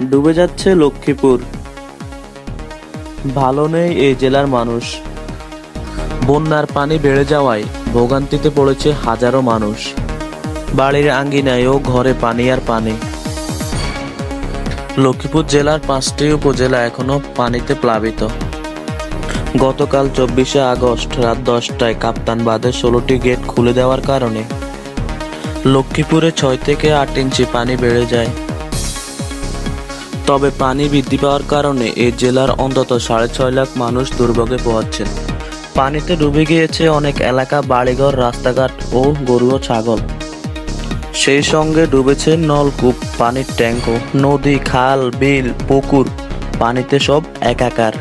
ডুবে যাচ্ছে লক্ষ্মীপুর। ভালো নেই এই জেলার মানুষ। বন্যার পানি বেড়ে যাওয়ায় ভোগান্তিতে পড়েছে হাজারো মানুষ। বাড়ির আঙ্গিনায় ও ঘরে পানি আর পানি। লক্ষ্মীপুর জেলার পাঁচটি উপজেলা এখনও পানিতে প্লাবিত। গতকাল চব্বিশে আগস্ট রাত দশটায় কাপ্তান বাঁধে ষোলোটি গেট খুলে দেওয়ার কারণে লক্ষ্মীপুরে ছয় থেকে আট ইঞ্চি পানি বেড়ে যায়। তবে পানি বৃদ্ধি পাওয়ার কারণে এই জেলার অন্তত সাড়ে ছয় লাখ মানুষ দুর্ভোগে পোহাচ্ছেন পানিতে ডুবে গিয়েছে অনেক এলাকা, বাড়িঘর, রাস্তাঘাট ও গরু ও ছাগল। সেই সঙ্গে ডুবেছে নলকূপ, পানির ট্যাঙ্কও নদী, খাল, বিল, পুকুর। পানিতে সব একাকার।